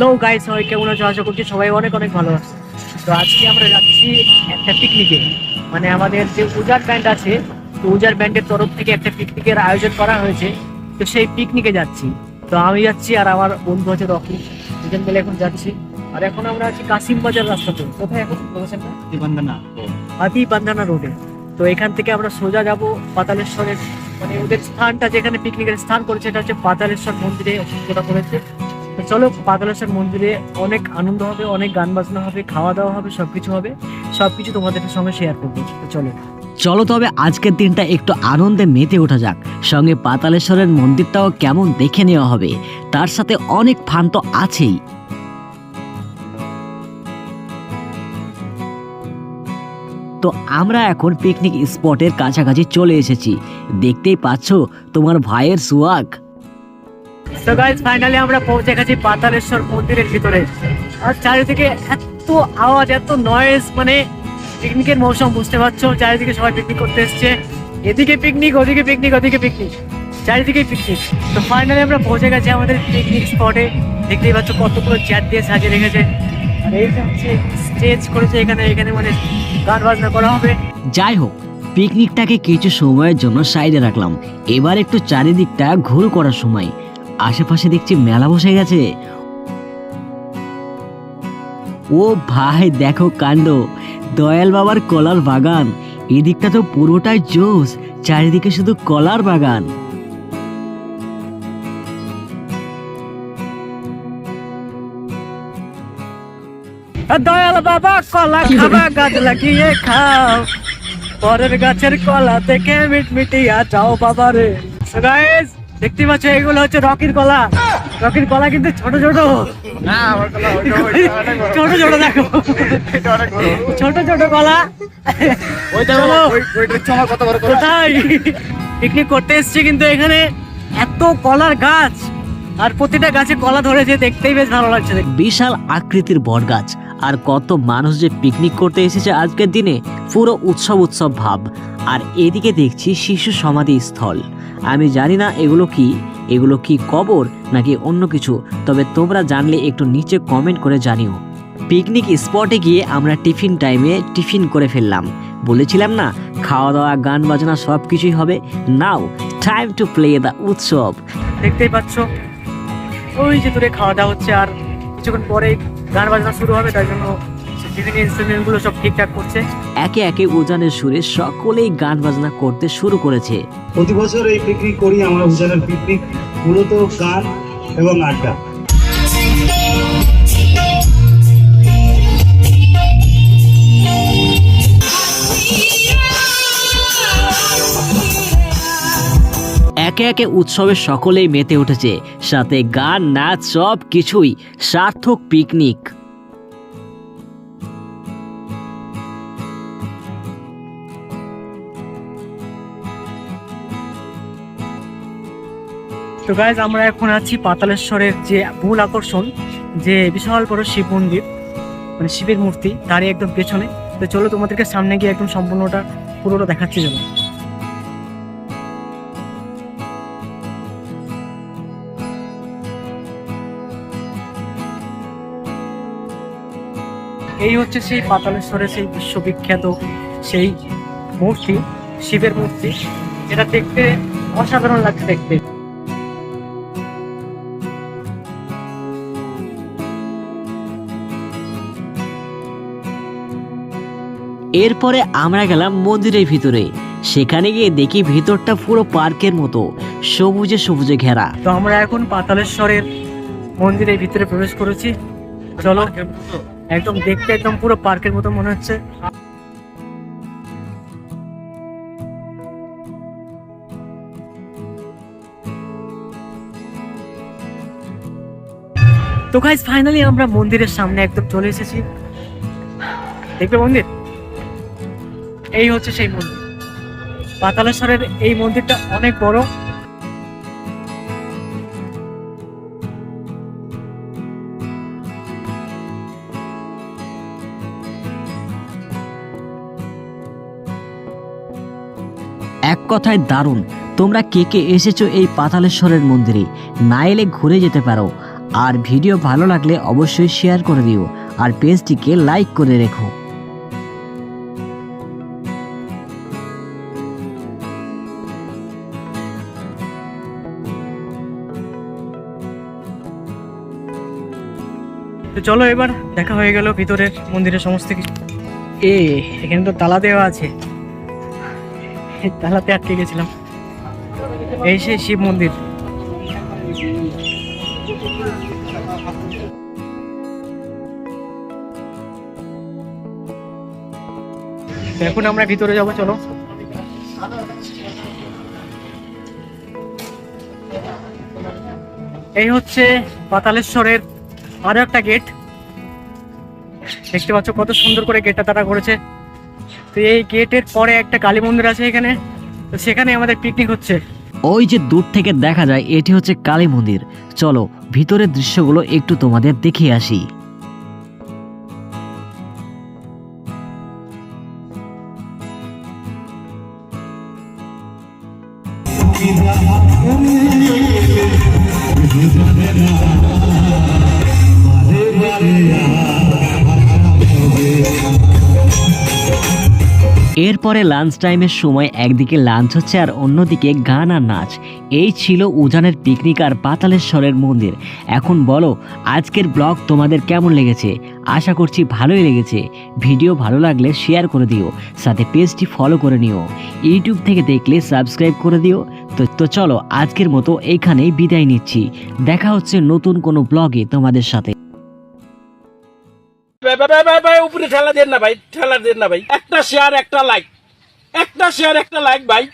Hello guys সবাই কেমন আছো? আশা করছি সবাই অনেক অনেক ভালো আছে। তো আজকে আমরা যাচ্ছি একটা পিকনিকে মানে আমাদের যে উজার ব্যান্ড আছে তো উজার ব্যান্ডের তরফ থেকে একটা পিকনিকের আয়োজন করা হয়েছে। তো সেই পিকনিকে যাচ্ছি। তো আমি যাচ্ছি আর আমার বন্ধু আছে রকি। দুজন মিলে এখন যাচ্ছি। আর এখন আমরা আছি কাসিম বাজার রাস্তাতে কোথায় এখন? লোকেশনটা বন্দনা হাতি রোডে তো এখান থেকে আমরা সোজা যাব পাতালেশ্বরের মানে ওদের স্থানটা যেখানে পিকনিকের স্থান করেছে এটা হচ্ছে পাতালেশ্বর মন্দিরে ওটা করেছে চলো পাতালেশ্বর মন্দিরে অনেক আনন্দ হবে, অনেক গান বাজনা হবে, খাওয়া দাওয়া হবে, সবকিছু হবে। সবকিছু তোমাদের সঙ্গে শেয়ার করব। চলো। চলো তবে আজকের দিনটা একটু আনন্দে মেতে ওঠা যাক। সঙ্গে পাতালেশ্বরের মন্দিরটাও কেমন দেখে নেওয়া হবে, তার সাথে অনেক ফান তো আছেই। তো আমরা এখন পিকনিক স্পটের কাছাকাছি চলে এসেছি। দেখতেই পাচ্ছ তোমার ভাইয়ের সুয়াগ। তো গাইজ ফাইনালি আমরা পৌঁছে গেছি পাতালেশ্বর মন্দিরের ভিতরে। আর চারিদিকে এত আওয়াজ, এত নয়েজ মানে পিকনিকের মৌসুম, বুঝতে পারছ? চারিদিকে সবাই পিকনিক করতে এসছে। এদিকে পিকনিক ওদিকে পিকনিক ওদিকে পিকনিক চারিদিকে পিকনিক তো ফাইনালি আমরা পৌঁছে গেছি আমাদের পিকনিক স্পটে দেখতেই পাচ্ছ কতগুলো চেয়ার দিয়ে সাজিয়ে রেখেছে। আর এইটা হচ্ছে স্টেজ করেছে এখানে এখানে মানে গান বাজনা করা হবে। যাই হোক পিকনিকটাকে কিছু সময়ের জন্য সাইডে রাখলাম। এবার একটু চারিদিকটা ঘুর করার সময়। আশেপাশে দেখছি মেলা বসে গেছে। ও ভাই দেখো কাণ্ড। দয়াল বাবার কলার বাগান। এদিকটা তো পুরোটাই জোস চারিদিকে শুধু কলার বাগান। দয়াল বাবা কলা খাবা গাছ লাগিয়ে খাও। পরের গাছের কলা দেখে মিট মিটিয়া যাও বাবা রে গাইস দেখতে পাচ্ছ এগুলো হচ্ছে রকির কলা রকির কলা কিন্তু ছোট ছোট। ছোট ছোট দেখো। ছোট ছোট কলা ওইটা চলো। ওই- ওইটার চেয়ে আমার কত বড় কলা? কোথায় পিকনিক করতে এসছি কিন্তু এখানে এত কলার গাছ আর প্রতিটা গাছে কলা ধরেছে দেখতেই বেশ ভালো লাগছে। বিশাল আকৃতির বট গাছ আর কত মানুষ যে পিকনিক করতে এসেছে আজকের দিনে পুরো উৎসব উৎসব ভাব আর এদিকে দেখছি শিশু সমাধি স্থল। আমি জানি না এগুলো কি এগুলো কি কবর নাকি অন্য কিছু, তবে তোমরা জানলে একটু নিচে কমেন্ট করে জানিও। পিকনিক স্পটে গিয়ে আমরা টিফিন টাইমে টিফিন করে ফেললাম। বলেছিলাম না খাওয়া দাওয়া গান বাজনা সব কিছুই হবে। Now time to play the উৎসব। দেখতেই পাচ্ছ, ওই যে দূরে খাওয়া দাওয়া হচ্ছে আর কিছুক্ষণ পরে গান বাজনা শুরু হবে, তাই জন্য বিভিন্ন ইনস্ট্রুমেন্টগুলো সব ঠিকঠাক করছে। একে একে উজানের সুরে সকলেই গান বাজনা করতে শুরু করেছে। প্রতি বছর এই পিকনিক করি আমরা উজানের পিকনিক মূলত গান এবং আড্ডা। একে একে উৎসবে সকলেই মেতে উঠেছে সাথে গান নাচ সব কিছুই সার্থক পিকনিক তো গাইজ আমরা এখন আছি পাতালেশ্বরের যে মূল আকর্ষণ, যে বিশাল বড় শিব মন্দির মানে শিবের মূর্তি, তারই একদম পেছনে। তো চলো তোমাদেরকে সামনে গিয়ে একদম সম্পূর্ণটা, পুরোটা দেখাচ্ছি চলো। এই হচ্ছে সেই পাতালেশ্বরের সেই বিশ্ববিখ্যাত সেই মূর্তি, শিবের মূর্তি। এটা দেখতে অসাধারণ লাগছে দেখতে। এরপরে আমরা গেলাম মন্দিরের ভিতরে। সেখানে গিয়ে দেখি ভিতরটা পুরো পার্কের মতো, সবুজে সবুজে ঘেরা। তো আমরা এখন পাতালেশ্বরের মন্দিরের ভিতরে প্রবেশ করেছি। চলো, একদম দেখতে একদম পুরো পার্কের মতো মনে হচ্ছে। তো গাইজ ফাইনালি আমরা মন্দিরের সামনে একদম চলে এসেছি। দেখবে মন্দির? এই হচ্ছে সেই মন্দির। পাতালেশ্বরের এই মন্দিরটা অনেক বড়। এক কথায় দারুণ। তোমরা কে কে এসেছ এই পাতালেশ্বরের মন্দিরে? না এলে ঘুরে যেতে পারো। আর ভিডিও ভালো লাগলে অবশ্যই শেয়ার করে দিও। আর পেজটিকে লাইক করে রেখো। তো চলো এবার দেখা হয়ে গেল ভিতরের মন্দিরের সমস্ত কিছু। এ, এখানে তো তালা দেওয়া আছে। তালাতে আটকে গেছিলাম। এই সেই শিব মন্দির। এখন আমরা ভিতরে যাব, চলো। এই হচ্ছে পাতালেশ্বরের আরও একটা গেট দেখতে পাচ্ছ কত সুন্দর করে গেটটা তারা করেছে। তো এই গেটের পরে একটা কালী মন্দির আছে এখানে। তো সেখানে আমাদের পিকনিক হচ্ছে। ওই যে দূর থেকে দেখা যায় এটি হচ্ছে কালী মন্দির। চলো ভিতরের দৃশ্যগুলো একটু তোমাদের দেখিয়ে আসি। এরপরে লাঞ্চ টাইমের সময় একদিকে লাঞ্চ হচ্ছে আর অন্যদিকে গান আর নাচ। এই ছিল উজানের পিকনিক আর পাতালেশ্বরের মন্দির। এখন বলো, আজকের ব্লগ তোমাদের কেমন লেগেছে? আশা করছি ভালোই লেগেছে। ভিডিও ভালো লাগলে শেয়ার করে দিও, সাথে পেজটি ফলো করে নিও। ইউটিউব থেকে দেখলে সাবস্ক্রাইব করে দিও। তো তো চলো, আজকের মতো এইখানেই বিদায় নিচ্ছি। দেখা হচ্ছে নতুন কোনো ব্লগে তোমাদের সাথে। ভাই উপরে ঠেলা দেন না ভাই, ঠেলা দেন না ভাই। একটা শেয়ার একটা লাইক একটা শেয়ার একটা লাইক ভাই।